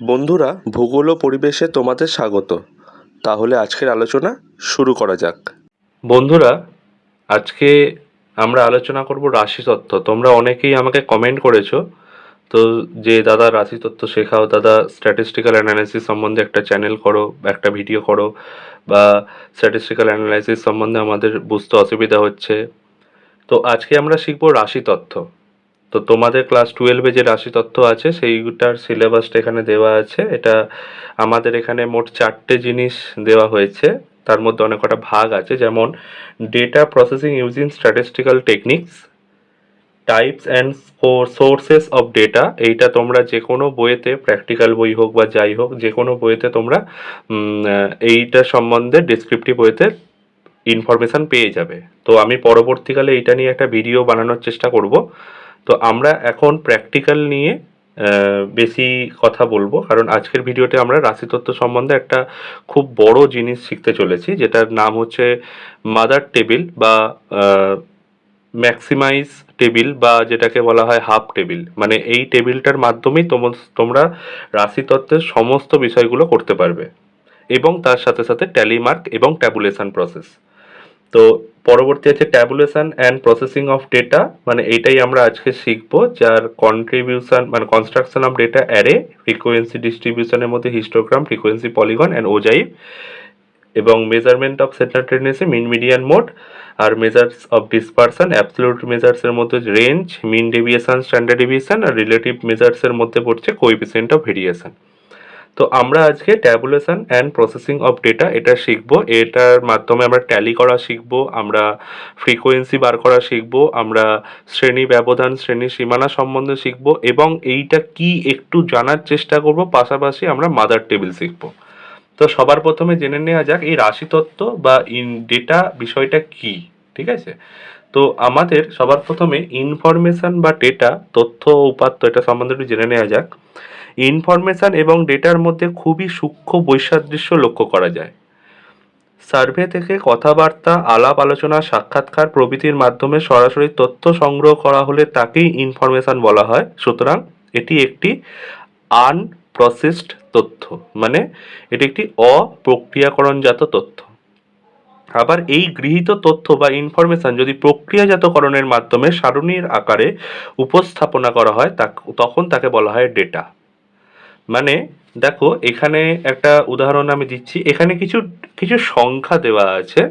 বন্ধুরা, ভূগোল ও পরিবেশে তোমাদের স্বাগত। তাহলে আজকের আলোচনা শুরু করা যাক। বন্ধুরা, আজকে আমরা আলোচনা করব রাশিতত্ত্ব তোমরা অনেকেই আমাকে কমেন্ট করেছ, তো যে দাদা রাশিতত্ত্ব শেখাও, দাদা স্ট্যাটিস্টিক্যাল অ্যানালাইসিস সম্বন্ধে একটা চ্যানেল করো একটা ভিডিও করো, বা স্ট্যাটিস্টিক্যাল অ্যানালাইসিস সম্বন্ধে আমাদের বুঝতে অসুবিধা হচ্ছে। তো আজকে আমরা শিখব রাশিতত্ত্ব তো তোমাদের ক্লাস টুয়েলভে যে রাশিতত্ত্ব আছে, সেইটার সিলেবাসটা এখানে দেওয়া আছে। এটা আমাদের এখানে মোট চারটে জিনিস দেওয়া হয়েছে। তার মধ্যে অনেক কটা ভাগ আছে, যেমন data processing using statistical techniques types and sources of data এইটা তোমরা যে কোনো বইয়েতে প্র্যাকটিক্যাল বই হোক বা যাই হোক যে কোনো বইয়েতে তোমরা এইটা সম্বন্ধে ডিসক্রিপটিভ বইতে ইনফরমেশান পেয়ে যাবে। তো আমি পরবর্তীকালে এটা নিয়ে একটা ভিডিও বানানোর চেষ্টা করব। তো আমরা এখন প্র্যাকটিক্যাল নিয়ে বেশি কথা বলব। কারণ আজকের ভিডিওতে আমরা রাশিতত্ত্ব সম্বন্ধে একটা খুব বড় জিনিস শিখতে চলেছি, যেটার নাম হচ্ছে মাদার টেবিল বা ম্যাক্সিমাইজ টেবিল বা যেটাকে বলা হয় হাফ টেবিল মানে এই টেবিলটার মাধ্যমেই তোম- তোমরা রাশিতত্ত্বের সমস্ত বিষয়গুলো করতে পারবে। এবং তার সাথে সাথে ট্যালিমার্ক এবং ট্যাবুলেশন প্রসেস তো পরবর্তী আছে tabulation and processing of data মানে এইটাই আমরা আজকে শিখব, যার কন্ট্রিবিউশন মানে construction of data array frequency ডিস্ট্রিবিউশনের মধ্যে histogram frequency polygon and ogive এবং measurement of centre tendency mean median mode R measures of dispersion absolute মেজার্সের মধ্যে range mean deviation standard deviation আর রিলেটিভ মেজার্সের মধ্যে পড়ছে কোএফিসিয়েন্ট অফ ভেরিয়েশন তো আমরা আজকে tabulation and processing of data এটা শিখব। এটার মাধ্যমে আমরা ট্যালি করা শিখব, আমরা ফ্রিকোয়েন্সি বার করা শিখব, আমরা শ্রেণি ব্যবধান, শ্রেণি সীমানা সম্বন্ধে শিখব এবং এইটা কি একটু জানার চেষ্টা করব, পাশাপাশি আমরা মাদার টেবিল শিখব। তো সবার প্রথমে জেনে নেওয়া যাক, এই রাশিতত্ত্ব বা ইন ডেটা বিষয়টা কি, ঠিক আছে? তো আমাদের সবার প্রথমে ইনফরমেশন বা ডেটা তথ্য, উপাত্ত এটা সম্বন্ধে একটু জেনে নেওয়া যাক। ইনফরমেশন এবং ডেটার মধ্যে খুবই সূক্ষ্ম বৈসাদৃশ্য লক্ষ্য করা যায়। সার্ভে থেকে কথাবার্তা, আলাপ আলোচনা, সাক্ষাৎকার প্রভৃতির মাধ্যমে সরাসরি তথ্য সংগ্রহ করা হলে তাকেই ইনফরমেশন বলা হয়। সুতরাং এটি একটি আনপ্রসেসড তথ্য মানে এটি একটি অপ্রক্রিয়াকরণজাত তথ্য। আবার এই গৃহীত তথ্য বা ইনফরমেশন যদি প্রক্রিয়াজাতকরণের মাধ্যমে সারণীর আকারে উপস্থাপনা করা হয় তখন তাকে বলা হয় ডেটা। মানে দেখো, এখানে একটা উদাহরণ আমি দিচ্ছি। এখানে কিছু কিছু সংখ্যা দেওয়া আছে,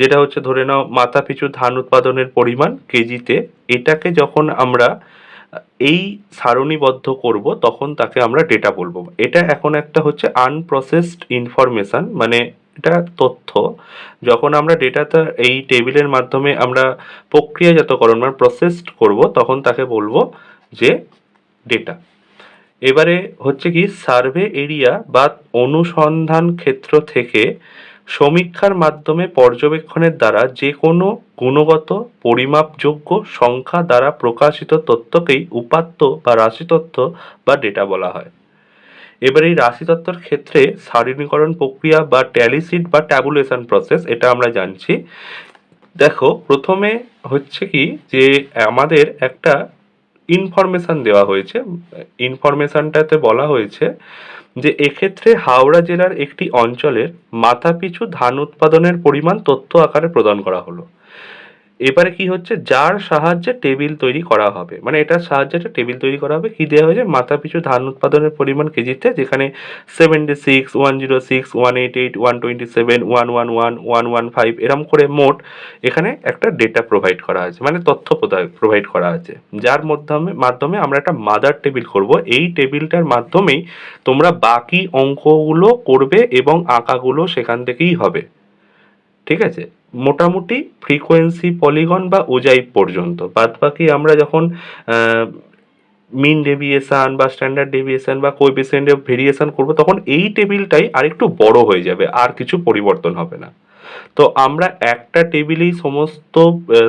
যেটা হচ্ছে ধরে নাও মাথা পিছু ধান উৎপাদনের পরিমাণ কেজিতে। এটাকে যখন আমরা, এই সারণীবদ্ধ করব, তখন তাকে আমরা ডেটা বলব। এটা এখন একটা হচ্ছে আনপ্রসেসড ইনফরমেশন মানে এটা তথ্য। যখন আমরা ডেটাটা এই টেবিলের মাধ্যমে আমরা প্রক্রিয়াজাতকরণ মানে প্রসেসড করব, তখন তাকে বলব যে ডেটা এবারে হচ্ছে কি সার্ভে এরিয়া বা অনুসন্ধান ক্ষেত্র থেকে সমীক্ষার মাধ্যমে পর্যবেক্ষণের দ্বারা যে কোনো গুণগত, পরিমাপযোগ্য সংখ্যা দ্বারা প্রকাশিত তথ্যকেই উপাত্ত বা রাশিতত্ত্ব বা ডেটা বলা হয়। এবার এই রাশিতত্ত্বর ক্ষেত্রে সারণীকরণ প্রক্রিয়া বা ট্যালিসিট বা ট্যাবুলেশন প্রসেস, এটা আমরা জানছি। দেখো, প্রথমে হচ্ছে কি যে আমাদের একটা ইনফরমেশন দেওয়া হয়েছে। ইনফরমেশানটাতে বলা হয়েছে যে এক্ষেত্রে হাওড়া জেলার একটি অঞ্চলের মাথাপিছু ধান উৎপাদনের পরিমাণ তথ্য আকারে প্রদান করা হলো। এবারে কি হচ্ছে? যার সাহায্যে টেবিল তৈরি করা হবে। মানে এটার সাহায্যে একটা টেবিল তৈরি করা হবে। কি দেওয়া হয়েছে? মাথা পিছু ধান উৎপাদনের পরিমাণ কেজিতে, যেখানে seventy six one zero six one eight eight one twenty seven one one one one one five এরম করে মোট এখানে একটা ডেটা প্রোভাইড করা আছে। মানে তথ্য প্রোভাইড করা আছে। যার মাধ্যমে মাধ্যমে আমরা একটা মাদার টেবিল করব। এই টেবিলটার মাধ্যমেই তোমরা বাকি অঙ্কগুলো করবে এবং আঁকাগুলো সেখান থেকেই হবে। ঠিক আছে? মোটামুটি ফ্রিকোয়েন্সি পলিগন বা ওজাইভ পর্যন্ত। বাদ বাকি আমরা যখন মিন ডেভিয়েশন বা স্ট্যান্ডার্ড ডেভিয়েশান বা কোএফিসিয়েন্ট ভেরিয়েশন করব, তখন এই টেবিলটাই আরেকটু বড় হয়ে যাবে, আর কিছু পরিবর্তন হবে না। তো আমরা একটা টেবিলেই সমস্ত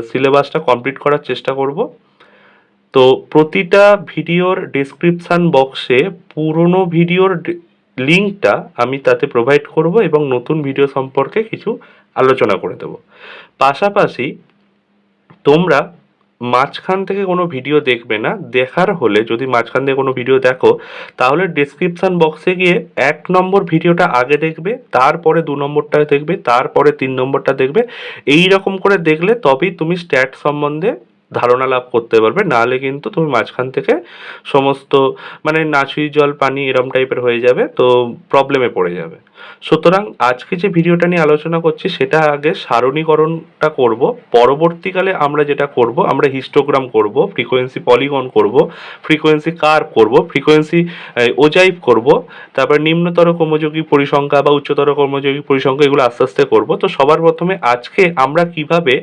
সিলেবাসটা কমপ্লিট করার চেষ্টা করব। তো প্রতিটা ভিডিওর ডেসক্রিপশান বক্সে পুরনো ভিডিওর লিঙ্কটা আমি তাতে প্রোভাইড করব এবং নতুন ভিডিও সম্পর্কে কিছু আলোচনা করে দেব। পাশাপাশি তোমরা মাঝখান থেকে কোনো ভিডিও দেখবে না, দেখার হলে যদি মাঝখান থেকে কোনো ভিডিও দেখো, তাহলে ডেসক্রিপশন বক্সে গিয়ে এক নম্বর ভিডিওটা আগে দেখবে, তারপরে দু নম্বরটা দেখবে, তারপরে তিন নম্বরটা দেখবে এই রকম করে দেখলে তবেই তুমি স্ট্যাট সম্বন্ধে ধারণা লাভ করতে পারবে। নাহলে কিন্তু তুমি মাঝখান থেকে সমস্ত মানে নাচুই জল পানি এরম টাইপের হয়ে যাবে, তো প্রবলেমে পড়ে যাবে। সুতরাং আজকে যে ভিডিওটা নিয়ে আলোচনা করছি, সেটা আগে সারণীকরণটা করব। পরবর্তীকালে আমরা যেটা করব, আমরা হিস্টোগ্রাম করব ফ্রিকোয়েন্সি পলিগন করব ফ্রিকোয়েন্সি কার্ভ করব ফ্রিকোয়েন্সি ওজাইভ করব, তারপর নিম্নতর কর্মযোগী পরিসংখ্যা বা উচ্চতর কর্মযোগী পরিসংখ্যা এগুলো আস্তে আস্তে করব। তো সবার প্রথমে আজকে আমরা কীভাবে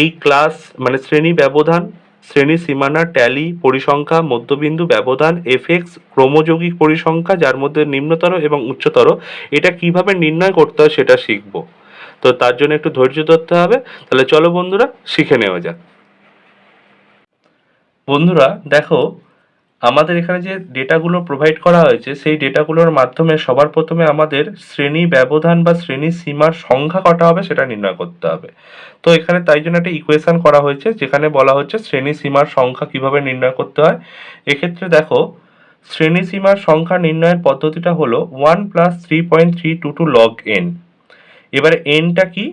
এই ক্লাস মানে শ্রেণি ব্যবধান, শ্রেণি সীমানা, ট্যালি, পরিসংখ্যা, মধ্যবিন্দু ব্যবধান এফেক্স ক্রমযোগিক পরিসংখ্যা, যার মধ্যে নিম্নতর এবং উচ্চতর, এটা কীভাবে নির্ণয় করতে হয় সেটা শিখব। তো তার জন্য একটু ধৈর্য ধরতে হবে। তাহলে চলো বন্ধুরা, শিখে নেওয়া যাক। বন্ধুরা, দেখো আমাদের এখানে যে ডেটাগুলো প্রোভাইড করা হয়েছে, সেই ডেটাগুলোর মাধ্যমে সবার প্রথমে আমাদের শ্রেণি ব্যবধান বা শ্রেণি সীমার সংখ্যা কটা হবে সেটা নির্ণয় করতে হবে। তো এখানে তাই জন্য একটা ইকুয়েশন করা হয়েছে, যেখানে বলা হচ্ছে শ্রেণি সীমার সংখ্যা কীভাবে নির্ণয় করতে হয়। এক্ষেত্রে দেখো, শ্রেণি সীমার সংখ্যা নির্ণয়ের পদ্ধতিটা হলো one plus three point three two two log N এবারে এনটা কি?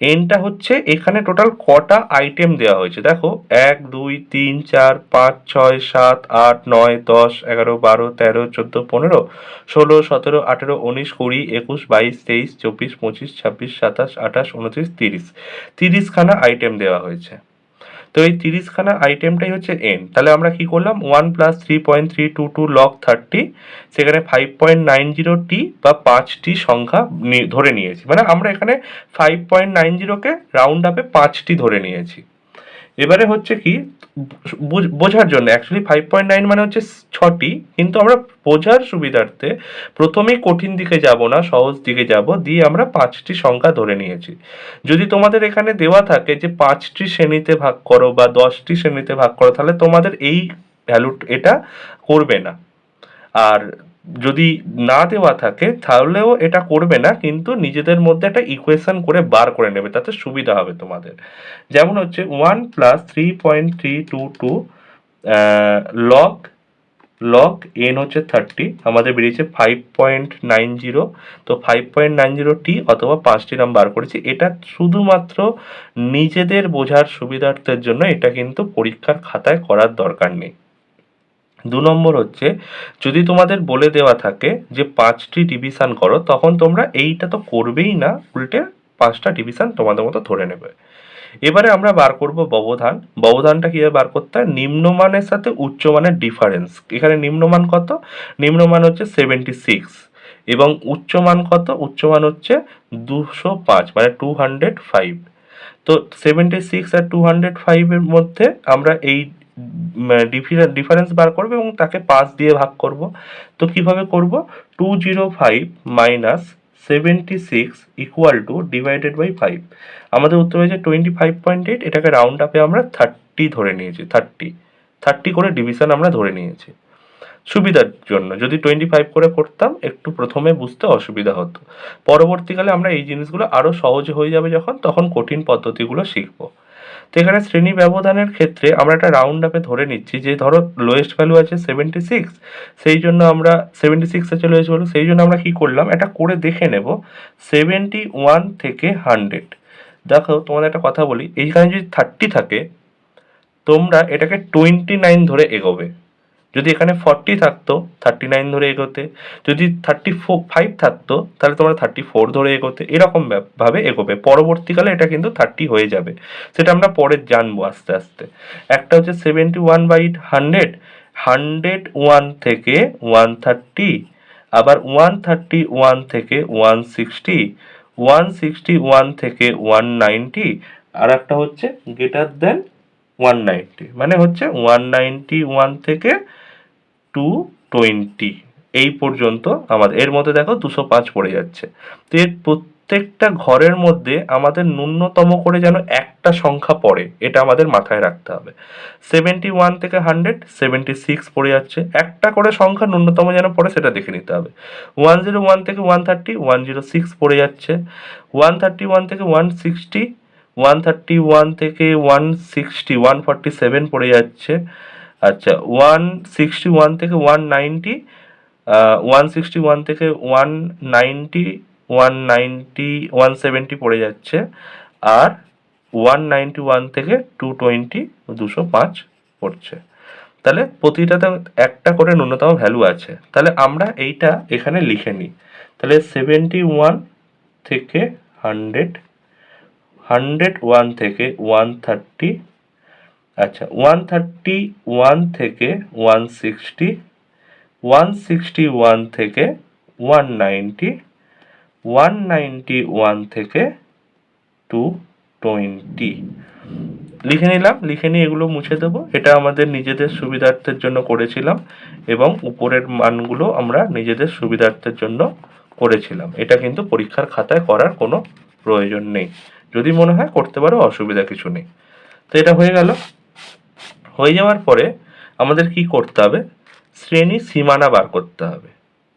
এনটা হচ্ছে এখানে টোটাল কটা আইটেম দেওয়া হয়েছে। দেখো, এক, দুই, তিন, চার, পাঁচ, ছয়, সাত, আট, নয়, দশ, এগারো, বারো, তেরো, চোদ্দ, পনেরো, ষোলো, সতেরো, আঠেরো, উনিশ, কুড়ি, একুশ, বাইশ, তেইশ, চব্বিশ, পঁচিশ, ছাব্বিশ, সাতাশ, আঠাশ, উনত্রিশ, তিরিশ। তিরিশখানা আইটেম দেওয়া হয়েছে। তো এই তিরিশখানা আইটেমটাই হচ্ছে এন তাহলে আমরা কি করলাম? One plus three point three two two log thirty সেখানে ফাইভ পয়েন্ট নাইন জিরো টি বা পাঁচটি সংখ্যা ধরে নিয়েছি। মানে আমরা এখানে ফাইভ পয়েন্ট নাইন জিরোকে রাউন্ড আপে পাঁচটি ধরে নিয়েছি। এবারে হচ্ছে কি বোঝার জন্য অ্যাকচুয়ালি ফাইভ পয়েন্ট নাইন মানে হচ্ছে ছটি, কিন্তু আমরা বোঝার সুবিধার্থে প্রথমেই কঠিন দিকে যাব না, সহজ দিকে যাব, দিয়ে আমরা পাঁচটি সংখ্যা ধরে নিয়েছি। যদি তোমাদের এখানে দেওয়া থাকে যে পাঁচটি শ্রেণীতে ভাগ করো বা দশটি শ্রেণীতে ভাগ করো, তাহলে তোমাদের এই ভ্যালু এটা করবে না। আর যদি না দেওয়া থাকে, তাহলেও এটা করবে না, কিন্তু নিজেদের মধ্যে একটা ইকুয়েশন করে বার করে নেবে, তাতে সুবিধা হবে তোমাদের। যেমন হচ্ছে one plus three point three two two log log N হচ্ছে থার্টি আমাদের বেরিয়েছে ফাইভ পয়েন্ট নাইন জিরো তো ফাইভ পয়েন্ট নাইন জিরো টি অথবা পাঁচটি নাম বার করেছি, এটা শুধুমাত্র নিজেদের বোঝার সুবিধার্থের জন্য, এটা কিন্তু পরীক্ষার খাতায় করার দরকার নেই। দু নম্বর হচ্ছে, যদি তোমাদের বলে দেওয়া থাকে যে পাঁচটি ডিভিশন করো, তখন তোমরা এইটা তো করবেই না, উল্টে পাঁচটা ডিভিশন তোমাদের মতো ধরে নেবে। এবারে আমরা বার করব ব্যবধান। ব্যবধানটা কীভাবে বার করতে হয়? নিম্নমানের সাথে উচ্চমানের ডিফারেন্স এখানে নিম্নমান কত? নিম্নমান হচ্ছে সেভেন্টি সিক্স এবং উচ্চমান কত? উচ্চমান হচ্ছে দুশো পাঁচ মানে টু হান্ড্রেড ফাইভ তো সেভেন্টি সিক্স আর টু হান্ড্রেড ফাইভের মধ্যে আমরা এই ডিফারেন্স বার করব এবং তাকে পাঁচ দিয়ে ভাগ করব। তো কীভাবে করব? Two zero five minus seventy six equal to divided by five আমাদের উত্তর হয়েছে টোয়েন্টি ফাইভ পয়েন্ট এইট এটাকে রাউন্ড আপে আমরা থার্টি ধরে নিয়েছি থার্টি থার্টি করে ডিভিশন আমরা ধরে নিয়েছি। সুবিধার জন্য, যদি টোয়েন্টি ফাইভ করে করতাম, একটু প্রথমে বুঝতে অসুবিধা হতো। পরবর্তীকালে আমরা এই জিনিসগুলো আরও সহজে হয়ে যাবে যখন, তখন কঠিন পদ্ধতিগুলো শিখব। তো এখানে শ্রেণি ব্যবধানের ক্ষেত্রে আমরা একটা রাউন্ড আপে ধরে নিচ্ছি যে ধরো লোয়েস্ট ভ্যালু আছে সেভেন্টি সিক্স সেই জন্য আমরা সেভেন্টি সিক্স আছে লোয়েস্ট ভ্যালু সেই জন্য আমরা কি করলাম এটা করে দেখে নেব সেভেন্টি ওয়ান থেকে হান্ড্রেড দেখো, তোমাদের একটা কথা বলি, এইখানে যদি থার্টি থাকে, তোমরা এটাকে টোয়েন্টি নাইন ধরে এগোবে। যদি এখানে ফর্টি থাকতো থার্টি নাইন ধরে এগোতে, যদি থার্টি ফোর ফাইভ থাকতো, তাহলে তোমরা থার্টি ফোর ধরে এগোতে, এরকম ভাবে এগোবে। পরবর্তীকালে এটা কিন্তু থার্টি হয়ে যাবে। সেটা আমরা পরে জানব আস্তে আস্তে। একটা হচ্ছে seventy one by hundred hundred one থেকে ওয়ান থার্টি আবার ওয়ান থার্টি ওয়ান থেকে one sixty one sixty one থেকে ওয়ান নাইনটি আর একটা হচ্ছে গ্রেটার দেন ওয়ান নাইনটি মানে হচ্ছে ওয়ান নাইনটি ওয়ান থেকে টু টোয়েন্টি এই পর্যন্ত আমাদের, এর মধ্যে দেখো দুশো পাঁচ পড়ে যাচ্ছে। তো এর প্রত্যেকটা ঘরের মধ্যে আমাদের ন্যূনতম করে যেন একটা সংখ্যা পড়ে, এটা আমাদের মাথায় রাখতে হবে। সেভেন্টি ওয়ান থেকে হান্ড্রেড সেভেন্টি সিক্স পড়ে যাচ্ছে। একটা করে সংখ্যা ন্যূনতম যেন পড়ে, সেটা দেখে নিতে হবে। ওয়ান জিরো ওয়ান থেকে one thirty one zero six পড়ে যাচ্ছে। ওয়ান থার্টি ওয়ান থেকে one sixty one thirty one থেকে one sixty one forty seven পড়ে যাচ্ছে। আচ্ছা ওয়ান সিক্সটি ওয়ান থেকে one ninety one sixty one থেকে one ninety one ninety one seventy পড়ে যাচ্ছে আর ওয়ান নাইনটি ওয়ান থেকে টু টোয়েন্টি দুশো পাঁচ পড়ছে। তাহলে প্রতিটাতে একটা করে ন্যূনতম ভ্যালু আছে। তাহলে আমরা এইটা এখানে লিখে নিই। তাহলে সেভেন্টি ওয়ান থেকে হান্ড্রেড হান্ড্রেড ওয়ান থেকে ওয়ান থার্টি আচ্ছা ওয়ান থার্টি ওয়ান থেকে one sixty one sixty one থেকে one ninety one ninety one থেকে টু টোয়েন্টি লিখে নিলাম, লিখে নিয়ে এগুলো মুছে দেবো। এটা আমাদের নিজেদের সুবিধার্থের জন্য করেছিলাম এবং উপরের মানগুলো আমরা নিজেদের সুবিধার্থের জন্য করেছিলাম। এটা কিন্তু পরীক্ষার খাতায় করার কোনো প্রয়োজন নেই। যদি মনে হয় করতে পারো, অসুবিধা কিছু নেই। তো এটা হয়ে গেল। হয়ে যাওয়ার পরে আমাদের কি করতে হবে? শ্রেণি সীমানা বার করতে হবে।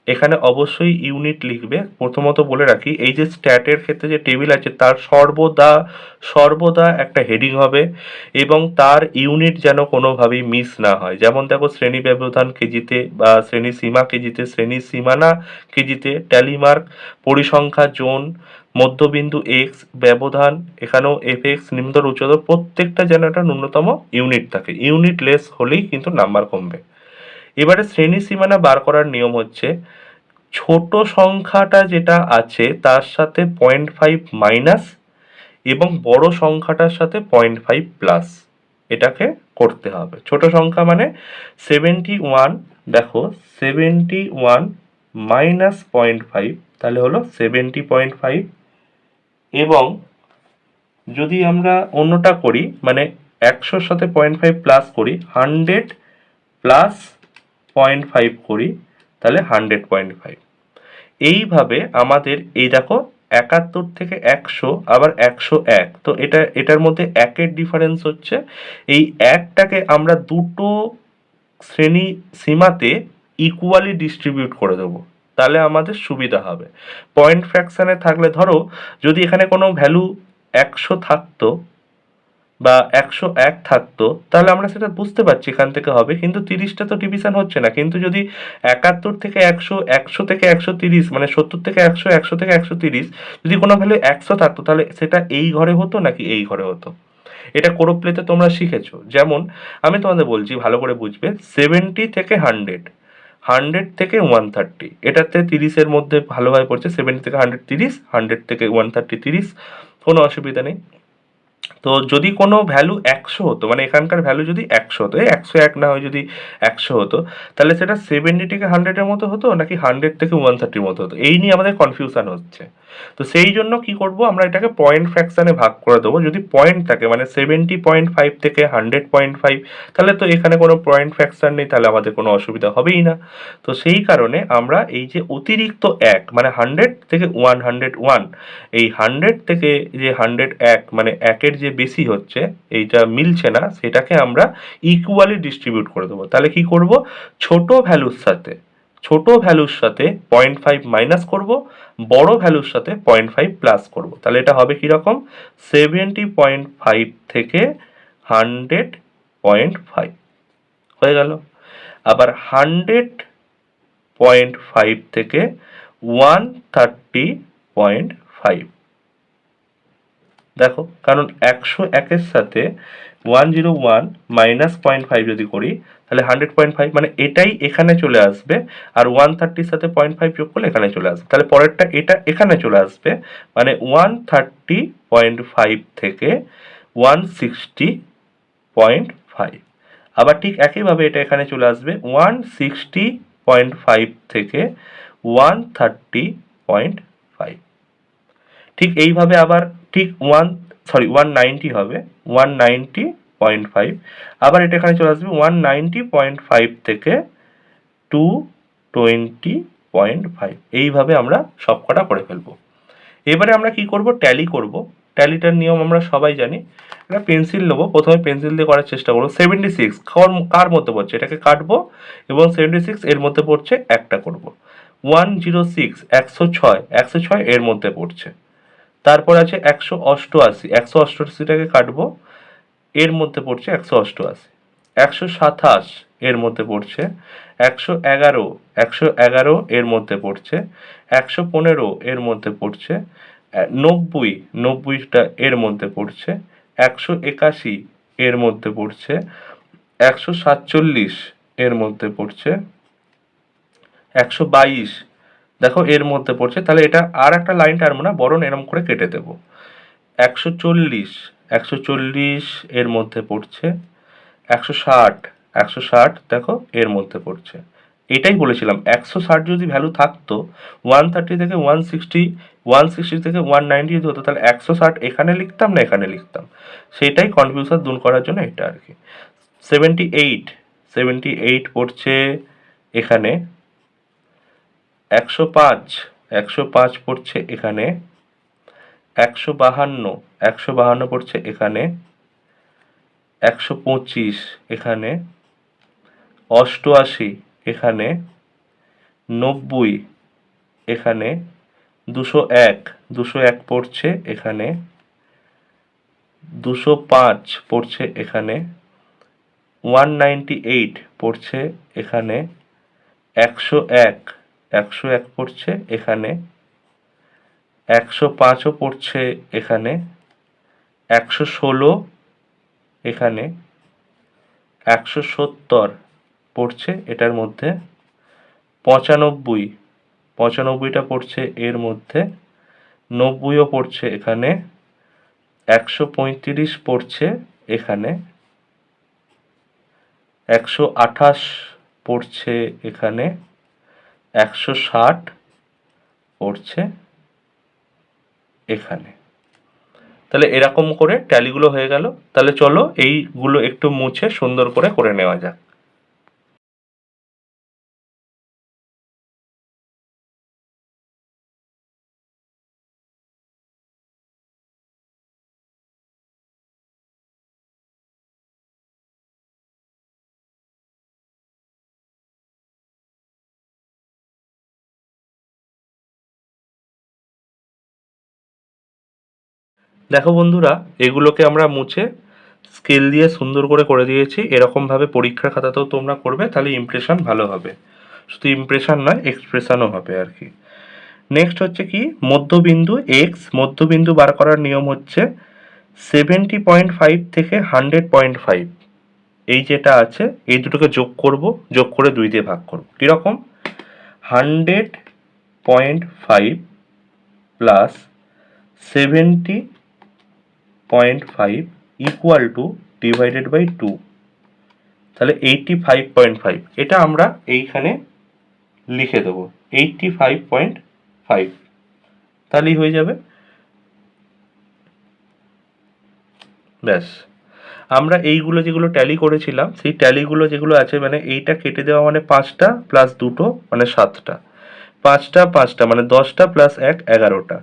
এখানে অবশ্যই ইউনিট লিখবে। প্রথমত বলে রাখি, এই যে স্ট্যাটের ক্ষেত্রে যে টেবিল আছে, তার সর্বদা সর্বদা একটা হেডিং হবে এবং তার ইউনিট যেন কোনোভাবেই মিস না হয়। যেমন দেখো, শ্রেণি ব্যবধান কেজিতে বা শ্রেণি সীমা কেজিতে, শ্রেণি সীমানা কেজিতে ট্যালিমার্ক পরিসংখ্যা জোন মধ্যবিন্দু এক্স ব্যবধান, এখানেও এফ এক্স নিম্নতর উচ্চতর প্রত্যেকটা যেন একটা ন্যূনতম ইউনিট থাকে। ইউনিট লেস হলেই কিন্তু নাম্বার কমবে। এবারে শ্রেণি সীমানা বার করার নিয়ম হচ্ছে, ছোট সংখ্যাটা যেটা আছে তার সাথে পয়েন্ট ফাইভ মাইনাস এবং বড় সংখ্যাটার সাথে পয়েন্ট ফাইভ প্লাস। এটাকে করতে হবে। ছোট সংখ্যা মানে সেভেন্টি ওয়ান, দেখো, seventy one minus point five, তাহলে হলো সেভেন্টি পয়েন্ট ফাইভ এবং যদি আমরা অন্যটা করি মানে একশোর সাথে পয়েন্ট ফাইভ প্লাস করি হান্ড্রেড প্লাস পয়েন্ট ফাইভ করি, তাহলে হান্ড্রেড পয়েন্ট ফাইভ এইভাবে আমাদের, এই দেখো, একাত্তর থেকে একশো, আবার একশো এক। তো এটা, এটার মধ্যে একের ডিফারেন্স হচ্ছে, এই একটাকে আমরা দুটো শ্রেণি সীমাতে ইকুয়ালি ডিস্ট্রিবিউট করে দেবো। তাহলে আমাদের সুবিধা হবে। পয়েন্ট ফ্র্যাকশানে থাকলে ধরো, যদি এখানে কোনো ভ্যালু একশো থাকতো বা একশো এক থাকতো, তাহলে আমরা সেটা বুঝতে পারছি এখান থেকে হবে। কিন্তু তিরিশটা তো ডিভিশন হচ্ছে না। কিন্তু যদি একাত্তর থেকে একশো একশো থেকে একশো তিরিশ মানে সত্তর থেকে একশো একশো থেকে একশো তিরিশ, যদি কোনো ভ্যালু একশো থাকতো, তাহলে সেটা এই ঘরে হতো নাকি এই ঘরে হতো? এটা কোরো প্লেতে তোমরা শিখেছো। যেমন, আমি তোমাদের বলছি, ভালো করে বুঝবে সেভেন্টি থেকে হান্ড্রেড হান্ড্রেড থেকে ওয়ান থার্টি। এটাতে তিরিশের মধ্যে ভালোভাবে পড়ছে, সেভেন্টি থেকে হান্ড্রেড তিরিশ, হান্ড্রেড থেকে ওয়ান থার্টি তিরিশ, কোনো অসুবিধা নেই। তো যদি কোনো ভ্যালু একশো হতো মানে এখানকার ভ্যালু যদি একশো হতো। একশো এক না হয় যদি একশো হতো, তাহলে সেটা সেভেন্টি থেকে হান্ড্রেডের মতো হতো নাকি হান্ড্রেড থেকে ওয়ান থার্টির মতো হতো? এই নিয়ে আমাদের কনফিউশন হচ্ছে। তো সেই জন্য কি করব, আমরা এটাকে পয়েন্ট ফ্র্যাকশানে ভাগ করে দেবো। যদি পয়েন্ট থাকে মানে সেভেন্টি পয়েন্ট ফাইভ থেকে হান্ড্রেড পয়েন্ট ফাইভ তাহলে তো এখানে কোনো পয়েন্ট ফ্র্যাকশান নেই, তাহলে আমাদের কোনো অসুবিধা হবেই না। তো সেই কারণে আমরা এই যে অতিরিক্ত এক মানে হান্ড্রেড থেকে ওয়ান হান্ড্রেড ওয়ান এই হান্ড্রেড থেকে যে হান্ড্রেড এক মানে একের যে বেশি হচ্ছে, এইটা মিলছে না, সেটাকে আমরা ইকুয়ালি ডিস্ট্রিবিউট করে দেবো। তাহলে কি করব? ছোট ভ্যালুর সাথে, ছোট ভ্যালুর সাথে পয়েন্ট ফাইভ মাইনাস করব, বড় ভ্যালুর সাথে পয়েন্ট ফাইভ প্লাস করব। তাহলে এটা হবে কীরকম সেভেন্টি পয়েন্ট ফাইভ থেকে হান্ড্রেড পয়েন্ট ফাইভ হয়ে গেল। আবার হান্ড্রেড পয়েন্ট ফাইভ থেকে ওয়ান থার্টি পয়েন্ট ফাইভ দেখো, কারণ একশো একের সাথে one zero one minus point five যদি করি, তাহলে হান্ড্রেড পয়েন্ট ফাইভ মানে এটাই এখানে চলে আসবে আর ওয়ান থার্টির সাথে পয়েন্ট ফাইভ যোগ করলে এখানে চলে আসবে। তাহলে পরেরটা এটা এখানে চলে আসবে মানে ওয়ান থার্টি পয়েন্ট ফাইভ থেকে ওয়ান সিক্সটি পয়েন্ট ফাইভ আবার ঠিক একইভাবে এটা এখানে চলে আসবে ওয়ান সিক্সটি পয়েন্ট ফাইভ থেকে ওয়ান থার্টি পয়েন্ট ফাইভ ঠিক এইভাবে আবার ঠিক ওয়ান সরি ওয়ান নাইনটি হবে ওয়ান নাইনটি পয়েন্ট ফাইভ আবার এটা এখানে চলে আসবে ওয়ান নাইনটি পয়েন্ট ফাইভ থেকে টু টোয়েন্টি পয়েন্ট ফাইভ এইভাবে আমরা সবকটা করে ফেলব। এবারে আমরা কি করব? ট্যালি করব। ট্যালিটার নিয়ম আমরা সবাই জানি। একটা পেন্সিল নেব। প্রথমে পেন্সিল দিয়ে করার চেষ্টা করব। সেভেন্টি সিক্স কার মধ্যে পড়ছে? এটাকে কাটবো এবং সেভেন্টি সিক্স এর মধ্যে পড়ছে একটা করব। ওয়ান জিরো সিক্স একশো ছয় একশো ছয় এর মধ্যে পড়ছে। তারপর আছে একশো অষ্টআশি। একশো অষ্টআশিটাকে কাটবো, এর মধ্যে পড়ছে একশো অষ্টআশি। একশো সাতাশ এর মধ্যে পড়ছে, একশো এগারো একশো এগারো এর মধ্যে পড়ছে, একশো পনেরো এর মধ্যে পড়ছে নব্বই, নব্বইটা এর মধ্যে পড়ছে, একশো একাশি এর মধ্যে পড়ছে, একশো সাতচল্লিশ এর মধ্যে পড়ছে, একশো বাইশ দেখো এর মধ্যে পড়ছে, তাহলে এটা আর একটা লাইন টানবো না বরং এরম করে কেটে দেবো। একশো চল্লিশ একশো চল্লিশ এর মধ্যে পড়ছে, একশো ষাট একশো ষাট দেখো এর মধ্যে পড়ছে। এটাই বলেছিলাম, একশো ষাট যদি ভ্যালু থাকতো ওয়ান থার্টি থেকে ওয়ান সিক্সটি ওয়ান সিক্সটি থেকে ওয়ান নাইনটি যদি হতো, তাহলে একশো ষাট এখানে লিখতাম না এখানে লিখতাম? সেটাই কনফিউশন দূর করার জন্য এটা আর কি। সেভেন্টি এইট সেভেন্টি এইট পড়ছে এখানে। একশো পাঁচ একশো পাঁচ পড়ছে এখানে, একশো বাহান্ন একশো বাহান্ন পড়ছে এখানে, একশো পঁচিশ এখানে, অষ্টআশি এখানে, নব্বই এখানে, দুশো এক দুশো এক পড়ছে এখানে, দুশো পাঁচ পড়ছে এখানে, ওয়ান নাইনটি এইট পড়ছে এখানে, একশো এক একশো এক পড়ছে এখানে, একশো পাঁচও পড়ছে এখানে, একশো ষোলো এখানে, একশো সত্তর পড়ছে এটার মধ্যে, পঁচানব্বই, পঁচানব্বইটা পড়ছে এর মধ্যে, নব্বইও পড়ছে এখানে, একশো পঁয়ত্রিশ পড়ছে এখানে, একশো আঠাশ পড়ছে এখানে একশো ষাট পড়ছে এখানে। তাহলে এরকম করে ট্যালিগুলো হয়ে গেল। তাহলে চলো এইগুলো একটু মুছে সুন্দর করে করে নেওয়া যাক। দেখো বন্ধুরা, এগুলোকে আমরা মুছে স্কেল দিয়ে সুন্দর করে করে দিয়েছি। এরকমভাবে পরীক্ষার খাতাতেও তোমরা করবে, তাহলে ইমপ্রেশন ভালো হবে। শুধু ইমপ্রেশন নয় এক্সপ্রেশনও হবে আর কি। নেক্সট হচ্ছে কি? মধ্যবিন্দু এক্স মধ্যবিন্দু বার করার নিয়ম হচ্ছে সেভেন্টি পয়েন্ট ফাইভ থেকে হান্ড্রেড পয়েন্ট ফাইভ এই যেটা আছে, এই দুটোকে যোগ করব, যোগ করে দুই দিয়ে ভাগ করব। কীরকম? Hundred point five plus seventy point five equal to divided by two তাহলে এইটটি ফাইভ পয়েন্ট ফাইভ এটা আমরা এইখানে লিখে দেবো এইটটি ফাইভ পয়েন্ট ফাইভ তাহলেই হয়ে যাবে। ব্যাস, আমরা এইগুলো যেগুলো ট্যালি করেছিলাম, সেই ট্যালিগুলো যেগুলো আছে মানে এইটা কেটে দেওয়া মানে পাঁচটা প্লাস দুটো মানে সাতটা। পাঁচটা পাঁচটা মানে দশটা প্লাস এক এগারোটা।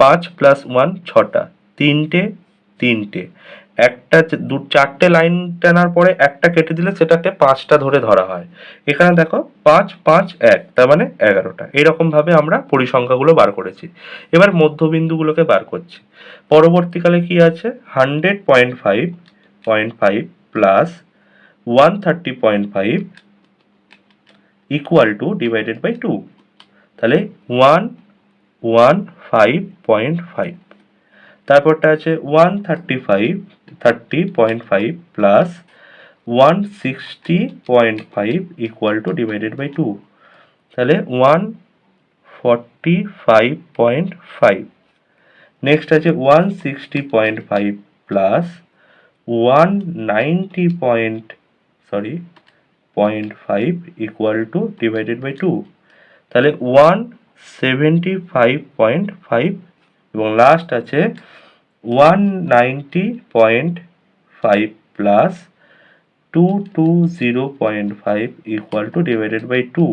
পাঁচ প্লাস ওয়ান ছটা। তিনটে তিনটে। একটা দু চারটে লাইন টানার পরে একটা কেটে দিলে সেটাকে পাঁচটা ধরে ধরা হয়। এখানে দেখো, পাঁচ পাঁচ, এক, তার মানে এগারোটা। এরকম ভাবে আমরা পরিসংখ্যাগুলো বার করেছি। এবার মধ্যবিন্দুগুলোকে বার করছি। পরবর্তীকালে কি আছে? Hundred point five point five plus one thirty point five equal to divided by two তাহলে one one five point five তারপরটা আছে one thirty five thirty point five plus one sixty point five equal to divided by two তাহলে one forty five point five next আছে one sixty point five plus one ninety point sorry point five equal to divided by two তাহলে one seventy five point five এবং last আছে one ninety point five plus two two zero point five equal to divided by two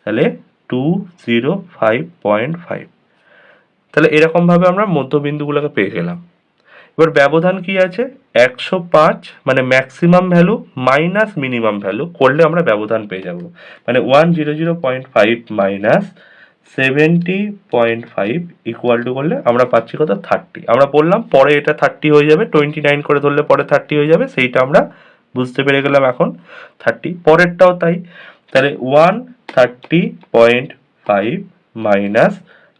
তাহলে two zero five point five তাহলে এরকমভাবে আমরা মধ্যবিন্দুগুলোকে পেয়ে গেলাম। এবার ব্যবধান কি আছে? একশো পাঁচ মানে maximum value minus minimum value করলে আমরা ব্যবধান পেয়ে যাব। মানে one zero zero point five minus seventy point five equal to করলে আমরা পাচ্ছি কত থার্টি আমরা বললাম পরে এটা থার্টি হয়ে যাবে টোয়েন্টি নাইন করে ধরলে পরে থার্টি হয়ে যাবে, সেইটা আমরা বুঝতে পেরে গেলাম এখন থার্টি পরেরটাও তাই। তাহলে one thirty point five minus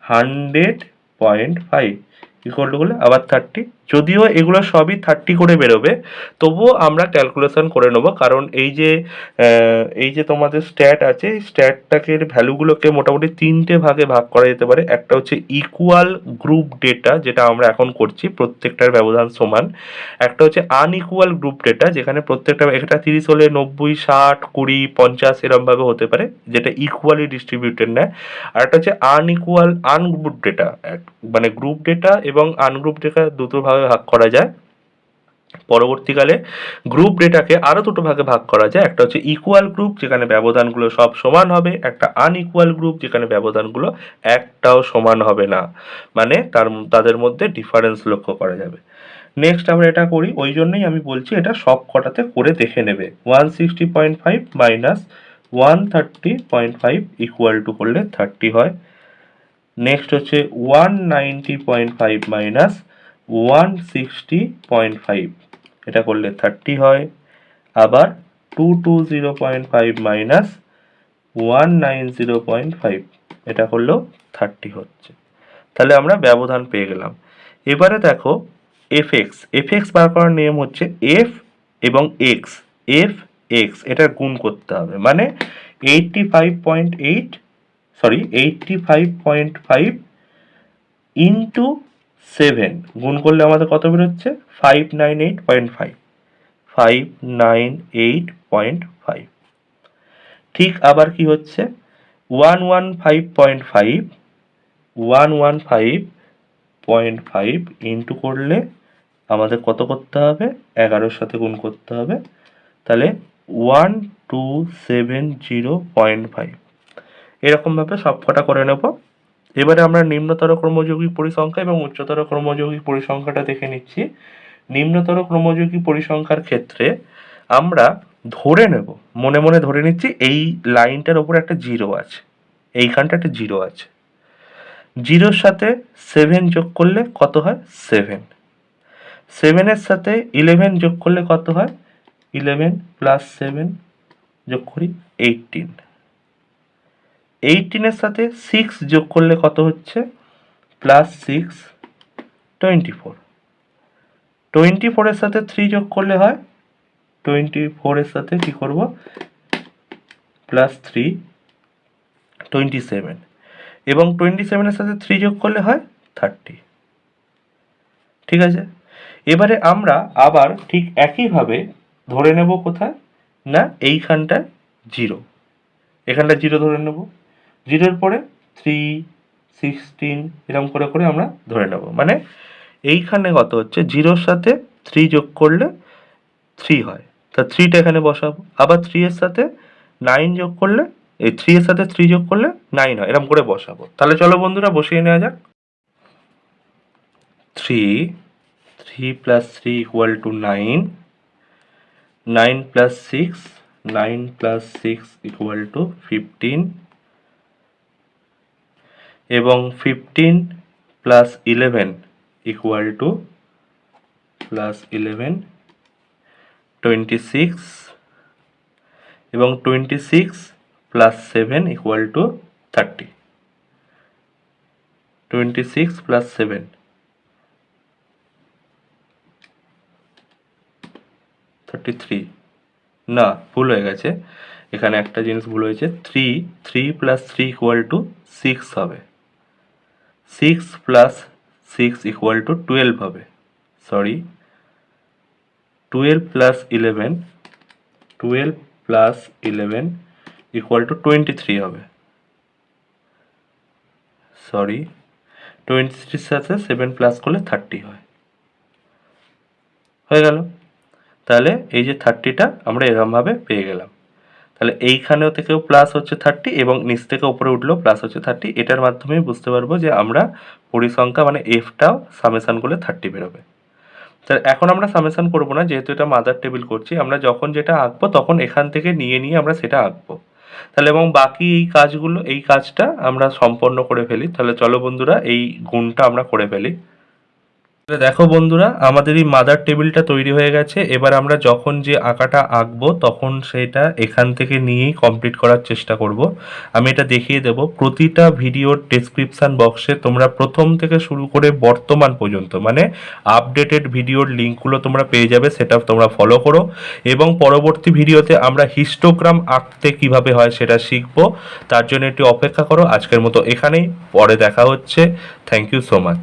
hundred point five equal to করলে আবার থার্টি যদিও এগুলো সবই থার্টি করে বেরোবে, তবুও আমরা ক্যালকুলেশন করে নেব। কারণ এই যে এই যে তোমাদের স্ট্যাট আছে, এই স্ট্যাটটাকে ভ্যালুগুলোকে মোটামুটি তিনটে ভাগে ভাগ করা যেতে পারে। একটা হচ্ছে ইকুয়াল গ্রুপ ডেটা যেটা আমরা এখন করছি, প্রত্যেকটার ব্যবধান সমান। একটা হচ্ছে আনইকুয়াল গ্রুপ ডেটা যেখানে প্রত্যেকটা, একটা তিরিশ হলে নব্বই, ষাট, কুড়ি, পঞ্চাশ এরমভাবে হতে পারে, যেটা ইকুয়ালি ডিস্ট্রিবিউটেড নেয়। আর একটা হচ্ছে আনইকুয়াল আনগ্রুপ ডেটা মানে গ্রুপ ডেটা এবং আনগ্রুপ ডেটা দুটো ভাগে ভাগ করা যায়। পরবর্তীকালে গ্রুপ ডেটাকে আরও দুটো ভাগে ভাগ করা যায়। একটা হচ্ছে ইকুয়াল গ্রুপ যেখানে ব্যবধানগুলো সব সমান হবে। একটা আনইকুয়াল গ্রুপ যেখানে ব্যবধানগুলো একটাও সমান হবে না। মানে তার তাদের মধ্যে ডিফারেন্স লক্ষ্য করা যাবে। নেক্সট আমরা এটা করি। ওই জন্যই আমি বলছি এটা সব কটাতে করে দেখে নেবে। One sixty point five minus one thirty point five equal to করলে থার্টি হয়। নেক্সট হচ্ছে one ninety point five minus one sixty point five এটা করলে থার্টি হয়। আবার two two zero point five minus one nine zero point five এটা করলেও thirty হচ্ছে। তাহলে আমরা ব্যবধান পেয়ে গেলাম। এবারে দেখো এফ এক্স এফ এক্স বার করার নিয়ম হচ্ছে এফ এবং এক্স এফ এক্স এটা গুণ করতে হবে। মানে eighty five point eight sorry eighty five point five into seven গুণ করলে আমাদের কত বেরোচ্ছে five nine eight point five five nine eight point five ঠিক আবার কি হচ্ছে? One one five point five one one five point five into করলে আমাদের কত করতে হবে? এগারোর সাথে গুণ করতে হবে। তাহলে one two seven zero point five এরকমভাবে সব কটা করে নেব। এবারে আমরা নিম্নতর ক্রমযৌগিক পরিসংখ্যা এবং উচ্চতর ক্রমযৌগিক পরিসংখ্যাটা দেখে নিচ্ছি। নিম্নতর ক্রমযৌগিক পরিসংখ্যার ক্ষেত্রে আমরা ধরে নেব, মনে মনে ধরে নিচ্ছি এই লাইনটার ওপর একটা জিরো আছে, এইখানটা একটা জিরো আছে। জিরোর সাথে সেভেন যোগ করলে কত হয়? সেভেন সেভেনের সাথে ইলেভেন যোগ করলে কত হয়? ইলেভেন প্লাস সেভেন যোগ করি এইটিন এইটিনের সাথে সিক্স যোগ করলে কত হচ্ছে? Plus six twenty four twenty ফোরের সাথে থ্রি যোগ করলে হয়? টোয়েন্টি ফোরের সাথে কী করব? প্লাস থ্রি টোয়েন্টি সেভেন এবং টোয়েন্টি সেভেনের সাথে থ্রি যোগ করলে হয় থার্টি ঠিক আছে? এবারে আমরা আবার ঠিক একইভাবে ধরে নেব কোথায়? না, এইখানটায় জিরো এখানটা জিরো ধরে নেব। জিরোর পরে থ্রি সিক্সটিন এরকম করে করে আমরা ধরে নেব। মানে এইখানে কত হচ্ছে? জিরোর সাথে থ্রি যোগ করলে থ্রি হয়। তা থ্রিটা এখানে বসাবো। আবার থ্রি এর সাথে নাইন যোগ করলে, এই থ্রি এর সাথে থ্রি যোগ করলে নাইন হয়। এরকম করে বসাবো। তাহলে চলো বন্ধুরা, বসিয়ে নেওয়া যাক। Three three plus three equal to nine nine plus six nine plus six equal to fifteen এবং fifteen plus eleven equal to plus eleven twenty six এবং twenty six plus seven equal to thirty twenty six plus seven thirty three না, ভুল হয়ে গেছে। এখানে একটা জিনিস ভুল হয়েছে। Three three plus three equal to six হবে। Six plus six equal to twelve হবে। Sorry twelve plus eleven twelve plus eleven equal to twenty three হবে। সরি টোয়েন্টি থ্রির সাথে সেভেন প্লাস করলে থার্টি হয়। হয়ে গেল। তাহলে এই যে থার্টিটা আমরা এরকমভাবে পেয়ে গেলাম। তাহলে এইখানেও থেকেও প্লাস হচ্ছে থার্টি এবং নিচ থেকে উপরে উঠলেও প্লাস হচ্ছে থার্টি এটার মাধ্যমে বুঝতে পারব যে আমরা পরিসংখ্যা মানে এফটাও সামেশান করলে থার্টি বেরোবে। তাহলে এখন আমরা সামেশান করব না, যেহেতু এটা মাদার টেবিল করছি, আমরা যখন যেটা আঁকবো তখন এখান থেকে নিয়ে নিয়ে আমরা সেটা আঁকবো। তাহলে এবং বাকি এই কাজগুলো, এই কাজটা আমরা সম্পন্ন করে ফেলি। তাহলে চলো বন্ধুরা, এই গুণটা আমরা করে ফেলি। দেখো বন্ধুরা, আমাদের এই মাদার টেবিলটা তৈরি হয়ে গেছে। এবার আমরা যখন যে আঁকাটা আঁকবো, তখন সেটা এখান থেকে নিয়েই কমপ্লিট করার চেষ্টা করব। আমি এটা দেখিয়ে দেব। প্রতিটা ভিডিওর ডেসক্রিপশান বক্সে তোমরা প্রথম থেকে শুরু করে বর্তমান পর্যন্ত মানে আপডেটেড ভিডিওর লিঙ্কগুলো তোমরা পেয়ে যাবে, সেটা তোমরা ফলো করো। এবং পরবর্তী ভিডিওতে আমরা হিস্টোগ্রাম আঁকতে কীভাবে হয় সেটা শিখব। তার জন্য একটু অপেক্ষা করো। আজকের মতো এখানেই। পরে দেখা হচ্ছে। Thank you so much